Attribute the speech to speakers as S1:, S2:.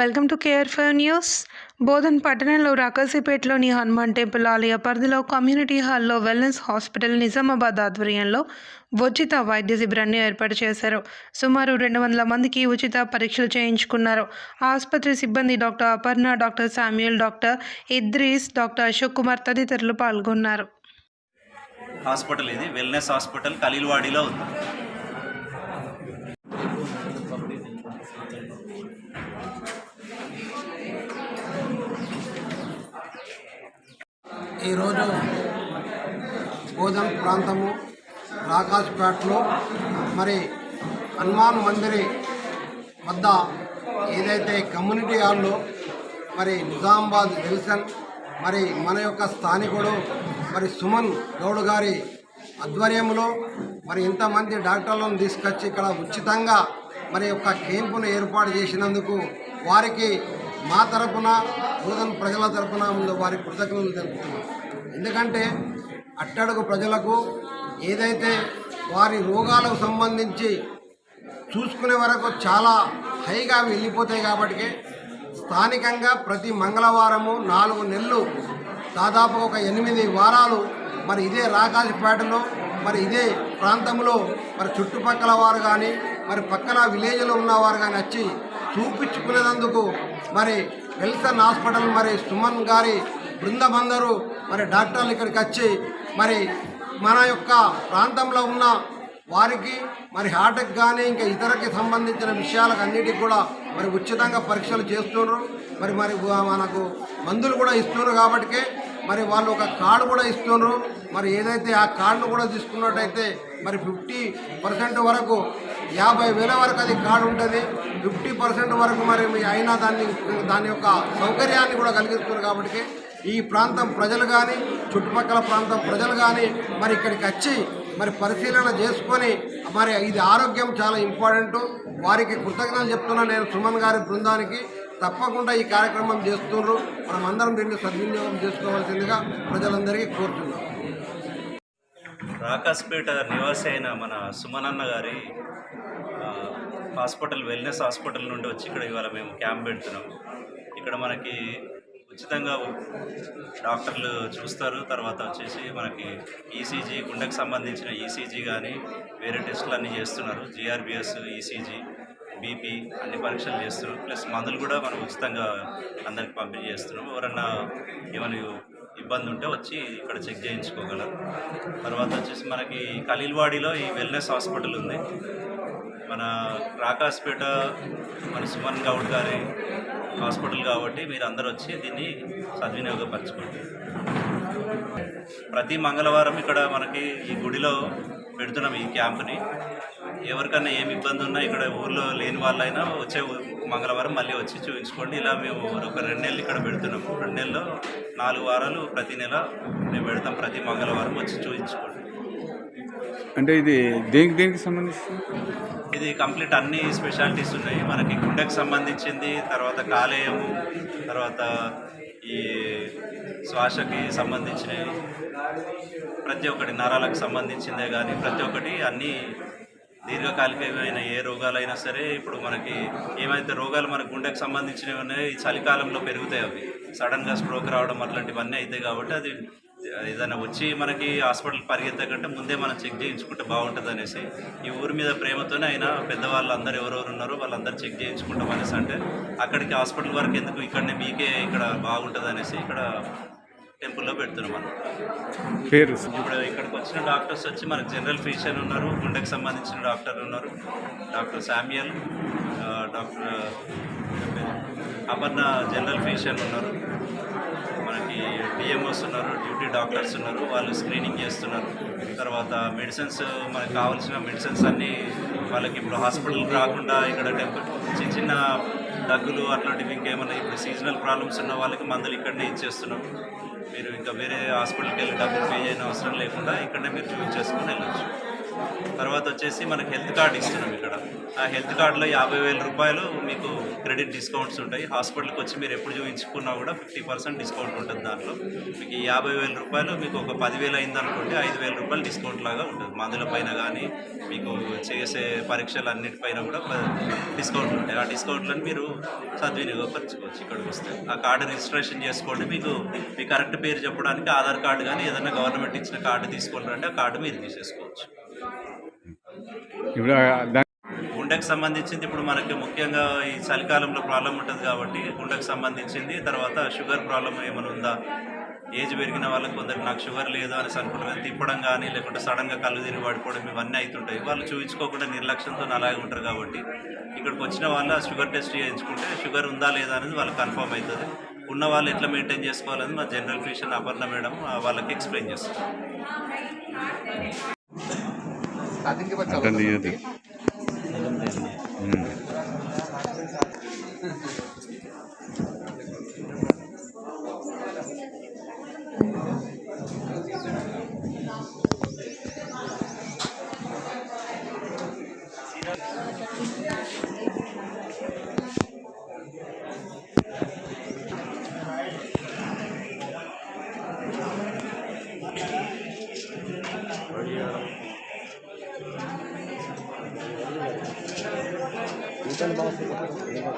S1: Welcome to KR five news. Bodhan పట్టణంలో రాకాసిపేటలోని Hanuman temple ఆలయ పరిధిలో కమ్యూనిటీ హాల్లో వెల్నెస్ హాస్పిటల్ నిజామాబాద్ ఆధ్వర్యంలో ఉచిత వైద్య శిబిరాన్ని ఏర్పాటు చేశారు. సుమారు రెండు వందల మందికి ఉచిత పరీక్షలు చేయించుకున్నారు. ఆసుపత్రి సిబ్బంది doctor Aparna doctor Samuel doctor Idris doctor Ashok Kumar తదితరులు పాల్గొన్నారు.
S2: హాస్పిటల్ ఇది. వెల్నెస్ హాస్పిటల్ కలీల్వాడిలో ఉంది.
S3: ఈరోజు భోజనం ప్రాంతము రాకాజ్పేటలో మరి హనుమాన్ మందిరి వద్ద ఏదైతే కమ్యూనిటీ హాల్లో మరి నిజామాబాద్ విల్సన్ మరి మన యొక్క స్థానికుడు మరి సుమన్ గౌడ్ గారి ఆధ్వర్యంలో మరి ఇంతమంది డాక్టర్లను తీసుకొచ్చి ఇక్కడ ఉచితంగా మరి యొక్క క్యాంపును ఏర్పాటు చేసినందుకు వారికి మా తరపున బోధన్ ప్రజల తరపున ముందు వారి కృతజ్ఞతలు తెలుపుతున్నాం. ఎందుకంటే అట్టడుగు ప్రజలకు ఏదైతే వారి రోగాలకు సంబంధించి చూసుకునే వరకు చాలా హైగా వెళ్ళిపోతాయి కాబట్టి స్థానికంగా ప్రతి మంగళవారము నాలుగు నెలలు దాదాపు ఒక ఎనిమిది వారాలు మరి ఇదే రాకాజపేటలో మరి ఇదే ప్రాంతంలో మరి చుట్టుపక్కల వారు కానీ మరి పక్కన విలేజ్లో ఉన్నవారు కానీ వచ్చి చూపించుకునేందుకు మరి వెల్సన్ హాస్పిటల్ మరి సుమన్ గారి బృందమందరూ మరి డాక్టర్లు ఇక్కడికి వచ్చి మరి మన యొక్క ప్రాంతంలో ఉన్న వారికి మరి హార్ట్కి కానీ ఇంకా ఇతరకి సంబంధించిన విషయాలకు అన్నిటికి కూడా మరి ఉచితంగా పరీక్షలు చేస్తున్నారు. మరి మరి మనకు మందులు కూడా ఇస్తున్నారు కాబట్టి మరి వాళ్ళు ఒక కార్డు కూడా ఇస్తున్నారు. మరి ఏదైతే ఆ కార్డును కూడా తీసుకున్నట్టయితే మరి ఫిఫ్టీ పర్సెంట్ వరకు యాభై వేల వరకు అది కార్డు ఉంటుంది. ఫిఫ్టీ పర్సెంట్ వరకు మరి అయినా దాన్ని దాని యొక్క సౌకర్యాన్ని కూడా కలిగిస్తున్నారు కాబట్టి ఈ ప్రాంతం ప్రజలు కానీ చుట్టుపక్కల ప్రాంతం ప్రజలు కానీ మరి ఇక్కడికి వచ్చి మరి పరిశీలన చేసుకొని మరి ఇది ఆరోగ్యం చాలా ఇంపార్టెంట్. వారికి కృతజ్ఞతలు చెప్తున్నా నేను సుమన్ గారి బృందానికి. తప్పకుండా ఈ కార్యక్రమం చేస్తున్నారు. మనం అందరం దీన్ని సద్వినియోగం చేసుకోవాల్సిందిగా ప్రజలందరికీ కోరుతున్నాం.
S2: రాకాస్పేట నివాసి అయిన మన సుమనన్న గారి హాస్పిటల్ వెల్నెస్ హాస్పిటల్ నుండి వచ్చి ఇక్కడ ఇవాళ మేము క్యాంప్ పెడుతున్నాం. ఇక్కడ మనకి ఉచితంగా డాక్టర్లు చూస్తారు తర్వాత వచ్చేసి మనకి ఈసీజీ గుండెకు సంబంధించిన ఈసీజీ కానీ వేరే టెస్టులు అన్నీ చేస్తున్నారు జిఆర్బిఎస్ ఈసీజీ బీపీ అన్ని పరీక్షలు చేస్తున్నాం ప్లస్ మందులు కూడా మనం ఉచితంగా అందరికి పంపిణీ చేస్తున్నాం. ఎవరన్నా ఏమైనా ఇబ్బంది ఉంటే వచ్చి ఇక్కడ చెక్ చేయించుకోగలరు. తర్వాత వచ్చేసి మనకి ఖలీల్వాడిలో ఈ వెల్నెస్ హాస్పిటల్ ఉంది. మన రాకాస్పేట మన సుమన్ గౌడ్ గారి హాస్పిటల్ కాబట్టి మీరు అందరూ వచ్చి దీన్ని సద్వినియోగపరచుకోండి. ప్రతి మంగళవారం ఇక్కడ మనకి ఈ గుడిలో పెడుతున్నాం ఈ క్యాంప్ని. ఎవరికైనా ఏమి ఇబ్బంది ఉన్నా ఇక్కడ ఊర్లో లేని వాళ్ళైనా వచ్చే మంగళవారం మళ్ళీ వచ్చి చూపించుకోండి. ఇలా మేము ఒక రెండు నెలలు ఇక్కడ పెడుతున్నాము రెండు నెలల్లో నాలుగు వారాలు ప్రతి నెల మేము పెడతాం. ప్రతి మంగళవారం వచ్చి చూపించుకోండి.
S4: అంటే ఇది దేనికి దేనికి సంబంధించి
S2: ఇది కంప్లీట్ అన్ని స్పెషాలిటీస్ ఉన్నాయి. మనకి గుండెకు సంబంధించింది తర్వాత కాలేయము తర్వాత ఈ శ్వాసకి సంబంధించినవి. ప్రతి ఒక్కటి నరాలకు సంబంధించిందే కానీ ప్రతి ఒక్కటి అన్నీ దీర్ఘకాలికమైన ఏ రోగాలైనా సరే ఇప్పుడు మనకి ఏమైతే రోగాలు మన గుండెకు సంబంధించినవి ఉన్నాయో ఈ చలికాలంలో పెరుగుతాయి అవి. సడన్గా స్ట్రోక్ రావడం అట్లాంటివన్నీ అవుతాయి కాబట్టి అది ఏదైనా వచ్చి మనకి హాస్పిటల్ పరిగెత్తే కంటే ముందే మనం చెక్ చేయించుకుంటే బాగుంటుంది అనేసి ఈ ఊరి మీద ప్రేమతోనే అయినా పెద్దవాళ్ళు అందరు ఎవరెవరు ఉన్నారో వాళ్ళందరూ చెక్ చేయించుకుంటాం అనేసి అంటే అక్కడికి హాస్పిటల్ వరకు ఎందుకు ఇక్కడనే మీకే ఇక్కడ బాగుంటుంది అనేసి ఇక్కడ టెంపుల్లో పెడుతున్నాం మనం.
S4: పేరు?
S2: ఇప్పుడు ఇక్కడికి వచ్చిన డాక్టర్స్ వచ్చి మనకు జనరల్ ఫిజిషియన్ ఉన్నారు గుండెకి సంబంధించిన డాక్టర్ ఉన్నారు. డాక్టర్ శామ్యుయల్ ఆ, డాక్టర్ అపర్ణ జనరల్ ఫిజిషియన్ ఉన్నారు. మనకి డిఎంఓస్ ఉన్నారు డ్యూటీ డాక్టర్స్ ఉన్నారు వాళ్ళు స్క్రీనింగ్ చేస్తున్నారు. తర్వాత మెడిసిన్స్ మనకు కావాల్సిన మెడిసిన్స్ అన్నీ వాళ్ళకి ఇప్పుడు హాస్పిటల్కి రాకుండా ఇక్కడ టెంపుల్ చిన్న చిన్న దగ్గులు అట్లాంటివి ఇంకేమైనా ఇప్పుడు సీజనల్ ప్రాబ్లమ్స్ ఉన్న వాళ్ళకి మందులు ఇక్కడనే ఇచ్చేస్తున్నాం. మీరు ఇంకా వేరే హాస్పిటల్కి వెళ్ళి డబ్బులు పే చేయని అవసరం లేకుండా ఇక్కడనే మీరు చూపించేసుకొని వెళ్ళచ్చు. తర్వాత వచ్చేసి మనకు హెల్త్ కార్డు ఇస్తున్నాం ఇక్కడ. ఆ హెల్త్ కార్డులో యాభై వేల రూపాయలు మీకు క్రెడిట్ డిస్కౌంట్స్ ఉంటాయి. హాస్పిటల్కి వచ్చి మీరు ఎప్పుడు చూపించుకున్నా కూడా ఫిఫ్టీ పర్సెంట్ డిస్కౌంట్ ఉంటుంది దాంట్లో. మీకు ఈ యాభై వేల రూపాయలు మీకు ఒక పదివేలు అయిందనుకోండి ఐదు వేల రూపాయలు డిస్కౌంట్ లాగా ఉంటుంది. మందుల పైన కానీ మీకు చేసే పరీక్షలు అన్నిటిపైన కూడా డిస్కౌంట్ ఉంటాయి. ఆ డిస్కౌంట్లను మీరు సద్వినియోగపరచుకోవచ్చు ఇక్కడికి వస్తే. ఆ కార్డు రిజిస్ట్రేషన్ చేసుకోండి. మీకు మీ కరెక్ట్ పేరు చెప్పడానికి ఆధార్ కార్డు కానీ ఏదైనా గవర్నమెంట్ ఇచ్చిన కార్డు తీసుకుంటారంటే ఆ కార్డు మీరు తీసేసుకోవచ్చు.
S4: ఇప్పుడు
S2: గుండెకు సంబంధించింది ఇప్పుడు మనకి ముఖ్యంగా ఈ చలికాలంలో ప్రాబ్లం ఉంటుంది కాబట్టి గుండెకు సంబంధించింది. తర్వాత షుగర్ ప్రాబ్లం ఏమైనా ఉందా? ఏజ్ పెరిగిన వాళ్ళకి కొందరు నాకు షుగర్ లేదు అని అనుకుంటారు తిప్పడం కానీ లేకుంటే సడన్గా కళ్ళు తిరిగి పడిపోవడం ఇవన్నీ అవుతుంటాయి. వాళ్ళు చూపించుకోకుండా నిర్లక్ష్యంతో అలాగే ఉంటారు కాబట్టి ఇక్కడికి వచ్చిన వాళ్ళు షుగర్ టెస్ట్ చేయించుకుంటే షుగర్ ఉందా లేదా అనేది వాళ్ళకి కన్ఫర్మ్ అవుతుంది. ఉన్న వాళ్ళు ఎట్లా మెయింటైన్ చేసుకోవాలని మా జనరల్ ఫిజిషియన్ అపర్ణ మేడం వాళ్ళకి ఎక్స్ప్లెయిన్ చేస్తారు
S4: এটা নিয়ে দে হুম 못하는 방식으로 하고 있습니다.